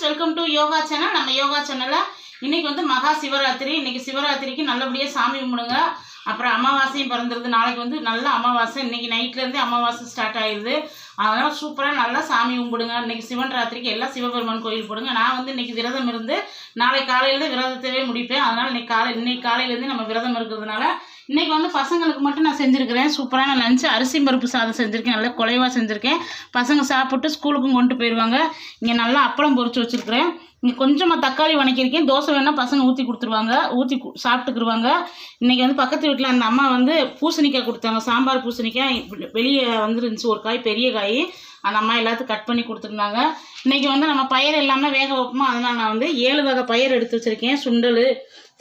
Friends welcome to yoga channel நம்ம yoga சேனலில் இன்றைக்கி வந்து மகா சிவராத்திரி. இன்றைக்கி சிவராத்திரிக்கு நல்லபடியாக சாமி கும்பிடுங்க. அப்புறம் அமாவாசையும் பிறந்துருது. நாளைக்கு வந்து நல்ல அமாவாசை. இன்றைக்கி நைட்லேருந்தே அமாவாசை ஸ்டார்ட் ஆயிடுது அதனால் சூப்பராக நல்லா சாமி கும்பிடுங்க. இன்றைக்கி சிவன் ராத்திரிக்கு எல்லாம் சிவபெருமான் கோயில் போடுங்க. நான் வந்து இன்றைக்கி விரதம் இருந்து நாளை காலையிலேருந்து விரதத்தவே முடிப்பேன். அதனால் இன்னைக்கு காலை இன்னைக்கு காலையிலேருந்து நம்ம விரதம் இருக்கிறதுனால இன்றைக்கி வந்து பசங்களுக்கு மட்டும் நான் செஞ்சுருக்கிறேன். சூப்பரான லஞ்சு அரிசி பருப்பு சாதம் செஞ்சுருக்கேன். நல்லா குலைவாக செஞ்சுருக்கேன். பசங்க சாப்பிட்டு ஸ்கூலுக்கும் கொண்டு போயிடுவாங்க இங்கே நல்லா அப்பளம் பொறிச்சு வச்சுருக்கிறேன். இங்கே கொஞ்சமாக தக்காளி வணக்கியிருக்கேன். தோசை வேணால் பசங்க ஊற்றி கொடுத்துருவாங்க. ஊற்றி சாப்பிட்டுக்குருவாங்க. இன்றைக்கி வந்து பக்கத்து வீட்டில் அந்த அம்மா வந்து பூசணிக்காய் கொடுத்தாங்க. சாம்பார் பூசணிக்காய். வெளியே வந்துருந்துச்சு. ஒரு காய் பெரிய காய். அந்த அம்மா எல்லாத்துக்கும் கட் பண்ணி கொடுத்துருந்தாங்க. இன்றைக்கி வந்து நம்ம பயிர் எல்லாமே வேக வைப்போமா அதனால் நான் வந்து ஏழு வகை பயிர் எடுத்து வச்சுருக்கேன். சுண்டல்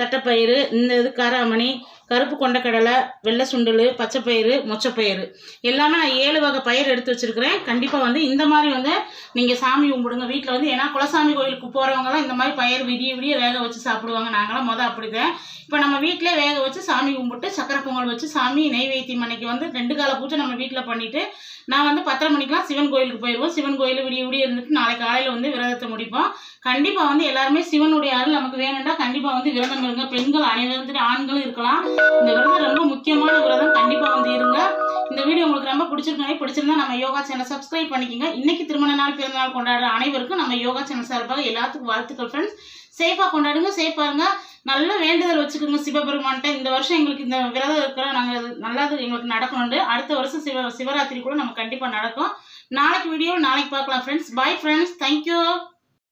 தட்டைப்பயிறு இந்த இது காராமணி கருப்பு கொண்டக்கடலை வெள்ளை சுண்டல் பச்சைப்பயிறு மொச்சப்பயிறு எல்லாமே நான் ஏழு வகை பயிர் எடுத்து வச்சுருக்கிறேன். கண்டிப்பாக வந்து இந்த மாதிரி வந்து நீங்கள் சாமி கும்பிடுங்க. வீட்டில் வந்து ஏன்னா குலசாமி கோயிலுக்கு போகிறவங்கலாம் இந்த மாதிரி பயிர் விடிய விடிய வேக வச்சு சாப்பிடுவாங்க. நாங்களாம் மொதல் அப்படி தான் இப்போ நம்ம வீட்டிலே வேக வச்சு சாமி கும்பிட்டு சக்கரை பொங்கல் வச்சு சாமி நெய்வேத்தியம் அன்னைக்கு வந்து ரெண்டு கால பூஜை நம்ம வீட்டில் பண்ணிவிட்டு நான் வந்து பத்தரை மணிக்கெலாம் சிவன் கோயிலுக்கு போயிடுவோம். சிவன் கோயில் விடிய விடிய இருந்துட்டு நாளைக்கு காலையில் வந்து விரதத்தை முடிப்போம். கண்டிப்பாக வந்து எல்லாருமே சிவனுடைய அருள் நமக்கு வேணும்னா கண்டிப்பாக வந்து விரதம் இருங்க. பெண்கள் அனைவரும் ஆண்களும் இருக்கலாம். இந்த விரதம் ரொம்ப முக்கியமான விரதம் கண்டிப்பாக வந்து இருங்க. இந்த வீடியோ உங்களுக்கு ரொம்ப பிடிச்சிருக்கே பிடிச்சிருந்தா நம்ம யோகா சேனல் சப்ஸ்கிரைப் பண்ணிக்கோங்க. இன்னைக்கு திருமண நாள் பிறந்த நாள் கொண்டாடுற அனைவருக்கும் நம்ம யோகா சேனல் சார்பாக எல்லாத்துக்கும் வாழ்த்துக்கள் ஃப்ரெண்ட்ஸ் சேஃபாக கொண்டாடுங்க சேஃபாக இருங்க. நல்ல வேண்டுதல் வச்சுக்கோங்க சிவபெருமான்கிட்ட. இந்த வருஷம் எங்களுக்கு இந்த விரதம் இருக்கிற நாங்கள் நல்லது எங்களுக்கு நடக்கணுண்டு அடுத்த வருஷம் சிவ சிவராத்திரி கூட நம்ம கண்டிப்பாக நடக்கும். நாளைக்கு வீடியோ நாளைக்கு பார்க்கலாம் ஃப்ரெண்ட்ஸ் பாய் ஃப்ரெண்ட்ஸ் தேங்க்யூ